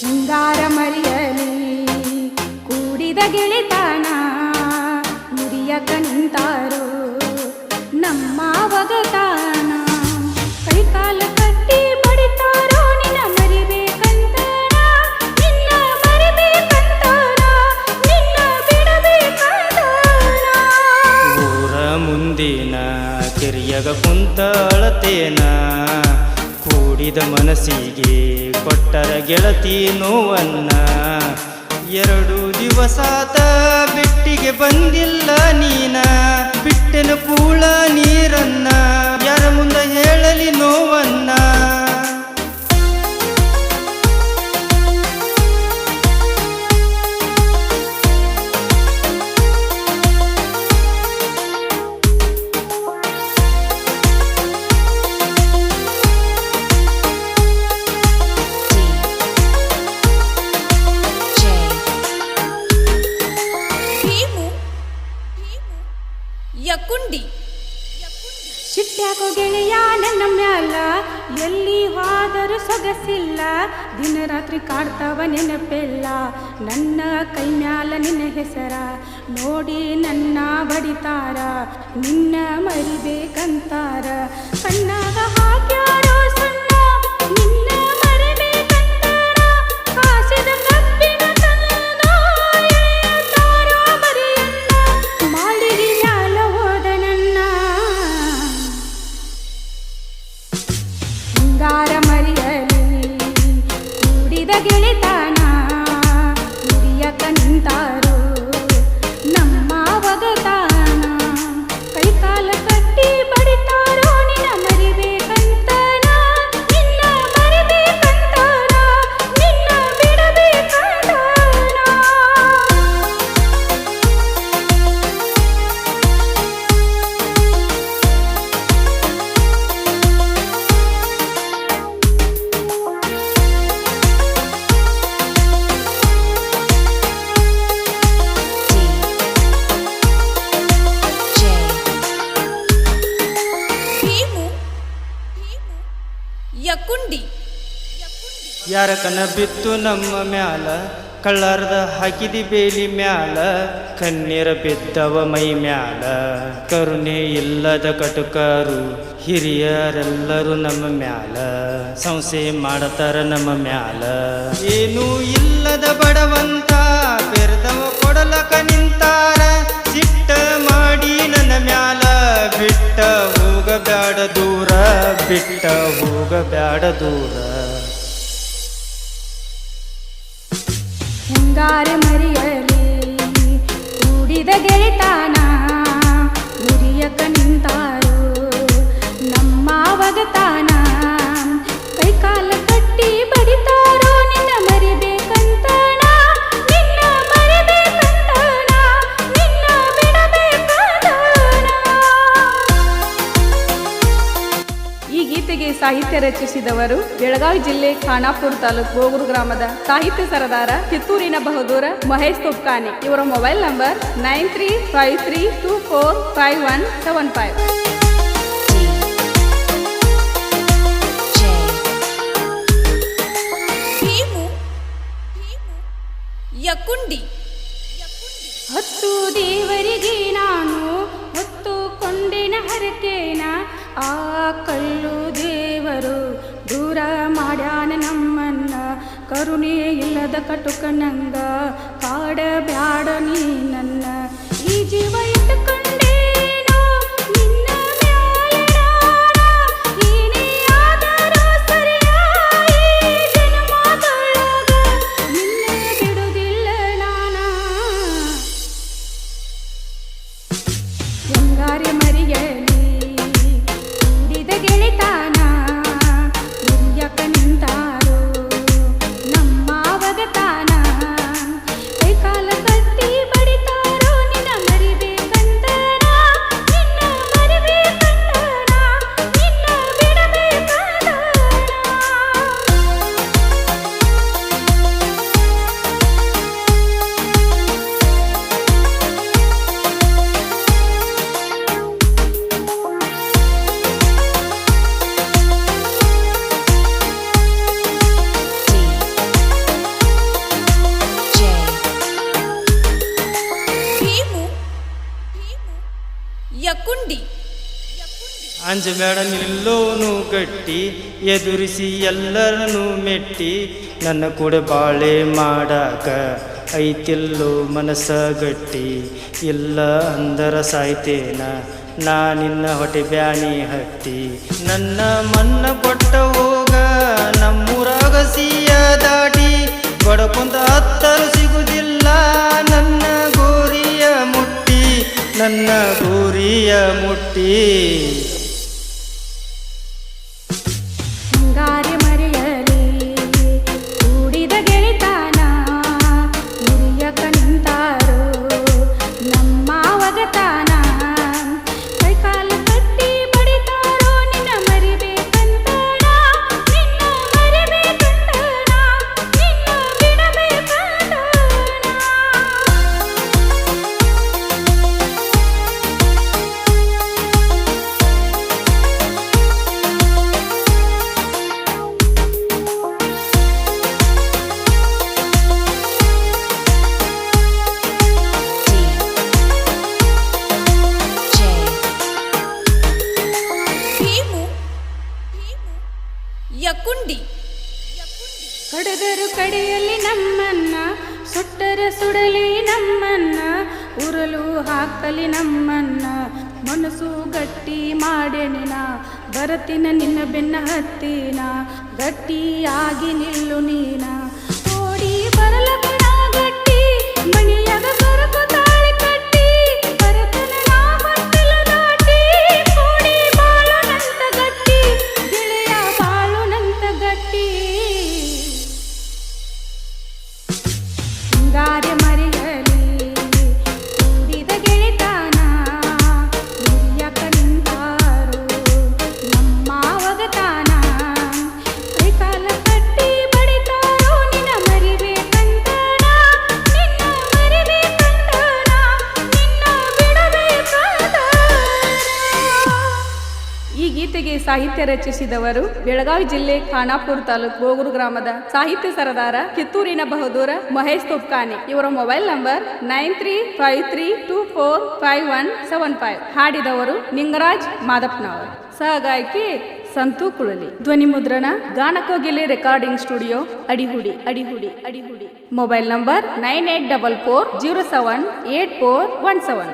ಶೃಂಗಾರ ಮರಿಯಲಿ, ಕೂಡಿದ ಗೆಳೆತನ ಮುರಿಯ ಕಂತಾರು ನಮ್ಮ ಒಗತಾನ ಕೈಕಾಲ ಕಟ್ಟಿ ನಿನ್ನ ನಿನ್ನ ನಿನ್ನ ಮುಂದಿನ ಕಿರಿಯಗ ಕುಂತ ಅಳತೇನ ಕೂಡಿದ ಮನಸ್ಸಿಗೆ ಕೊಟ್ಟರ ಗೆಳತಿ ನೋವನ್ನ. ಎರಡು ದಿವಸಾತ ಬಿಟ್ಟಿಗೆ ಬಂದಿಲ್ಲ ನೀನ. ಬಿಟ್ಟೆನ ಕೂಳ ನೀರನ್ನ. ಯಾರ ಮುಂದೆ ಹೇಳಲಿ ನೋವನ್ನ. ಎಲ್ಲಿ ಹೋದರೂ ಸೊಗಸಿಲ್ಲ. ದಿನ ರಾತ್ರಿ ಕಾಡ್ತಾವ ನೆನಪೆಲ್ಲ. ನನ್ನ ಕೈ ಮ್ಯಾಲ ನಿನ್ನ ಹೆಸರ. ನೋಡಿ ನನ್ನ ಬಡಿತಾರ. ನಿನ್ನ ಮರಿಬೇಕಂತಾರ. ಕಣ್ಣಾಗ ಹಾಕ್ಯಾರೋ ಹಿಂಗಾರ ಮರಿಯಲಿ ಕೂಡಿದ ಗೆಳೆತನ ಮುರಿಯಕ ನಿಂತಾರು ಯಕುಂಡಿ. ಯಾರ ಕನ ಬಿತ್ತು ನಮ್ಮ ಮ್ಯಾಲ? ಕಳ್ಳಾರದ ಹಾಕಿದಿ ಬೇಲಿ ಮ್ಯಾಲ? ಕಣ್ಣೀರ ಬಿದ್ದವ ಮೈ ಮ್ಯಾಲ? ಕರುಣೆ ಇಲ್ಲದ ಕಟುಕರು ಹಿರಿಯರೆಲ್ಲರೂ ನಮ್ಮ ಮ್ಯಾಲ. ಸಂಸೆ ಮಾಡತಾರ ನಮ್ಮ ಮ್ಯಾಲ. ಏನೂ ಇಲ್ಲದ ಬಡವಂತ, ಬೆರೆದವ ಕೊಡಲಕ ನಿಂತಾರ ಬಿಟ್ಟ ಹೋಗಬ್ಯಾಡ ದೂರ. ಹಿಂಗಾರ ಮರಿಯಲಿ ಕೂಡಿದ ಗೆಳೆತಾನ ಮುರಿಯಕ ನಿಂತಾರು ನಮ್ಮ ಒಗತಾನ ಸಾಹಿತ್ಯ ರಚಿಸಿದವರು ಬೆಳಗಾವಿ ಜಿಲ್ಲೆ ಖಾನಾಪುರ ತಾಲೂಕು ಗೋಗುರು ಗ್ರಾಮದ ಸಾಹಿತ್ಯ ಸರದಾರ ಕಿತ್ತೂರಿನ ಬಹದೂರ ಮಹೇಶ್ ತುಪ್ಕಾನಿ. ಇವರ mobile number nine three five three two four five one seven five. Yakkundi. ಹತ್ತು ದೇವರಿಗೆ ನಾನು ಹೊತ್ತು ಕೊಂಡಿನ ಹರಕೇನ ಆ ಕಲ್ಲು ಕರುಣೆ ಇಲ್ಲದ ಕಟುಕನಂಗ ಕಾಡ ಬ್ಯಾಡ ನೀ ನನ್ನ. ಈ ಜೀವ ಅಂಜಬೇಡ ನಿಲ್ಲೋನು ಗಟ್ಟಿ, ಎದುರಿಸಿ ಎಲ್ಲರನ್ನು ಮೆಟ್ಟಿ, ನನ್ನ ಕೂಡ ಬಾಳೆ ಮಾಡಾಕ ಐತಿಲ್ಲೋ ಮನಸ ಗಟ್ಟಿ. ಇಲ್ಲ ಅಂದರ ಸಾಯ್ತೇನ, ನಾ ನಿನ್ನ ಹೊಟ್ಟೆ ಬ್ಯಾನಿ ಹತ್ತಿ ನನ್ನ ಮನ್ನ ಕೊಟ್ಟ ಹೋಗ, ನಮ್ಮೂರಾಗ ಸಿಯ ದಾಟಿ. ಬಡಕೊಂದ ಹತ್ತರು ಸಿಗುದಿಲ್ಲ, ನನ್ನ ಗೋರಿಯ ಮುಟ್ಟಿ, ನನ್ನ ಗೋರಿಯ ಮುಟ್ಟಿ. ಯಕುಂಡಿ. ಕಡದರು ಕಡೆಯಲ್ಲಿ ನಮ್ಮನ್ನ, ಸುಟ್ಟರ ಸುಡಲಿ ನಮ್ಮನ್ನ, ಉರಲು ಹಾಕಲಿ ನಮ್ಮನ್ನ. ಮನಸ್ಸು ಗಟ್ಟಿ ಮಾಡೆನಿನ, ಬರತಿನ ನಿನ್ನ ಬೆನ್ನ ಹತ್ತಿನ, ಗಟ್ಟಿಯಾಗಿ ನಿಲ್ಲು ನೀನ. ಓಡಿ ಬರಲ ಗಟ್ಟಿ ಮಣಿಯಾಗ ಸಾಹಿತ್ಯ ರಚಿಸಿದವರು ಬೆಳಗಾವಿ ಜಿಲ್ಲೆ ಖಾನಾಪುರ ತಾಲೂಕು ಗೋಗುರು ಗ್ರಾಮದ ಸಾಹಿತ್ಯ ಸರದಾರ ಕಿತ್ತೂರಿನ ಬಹದ್ದೂರ ಮಹೇಶ್ ತುಪ್ಕಾನಿ. ಇವರ mobile number nine three five three two four five one seven five. ಹಾಡಿದವರು Ningaraj ಮಾದಪ್ಪನವರು. ಸಹಗಾಯಕಿ ಸಂತು ಕುಳಲಿ. ಧ್ವನಿ ಮುದ್ರಣ Ganakogile recording studio Adihudi Adihudi Adihudi. Mobile number nine eight double four zero seven eight four one seven.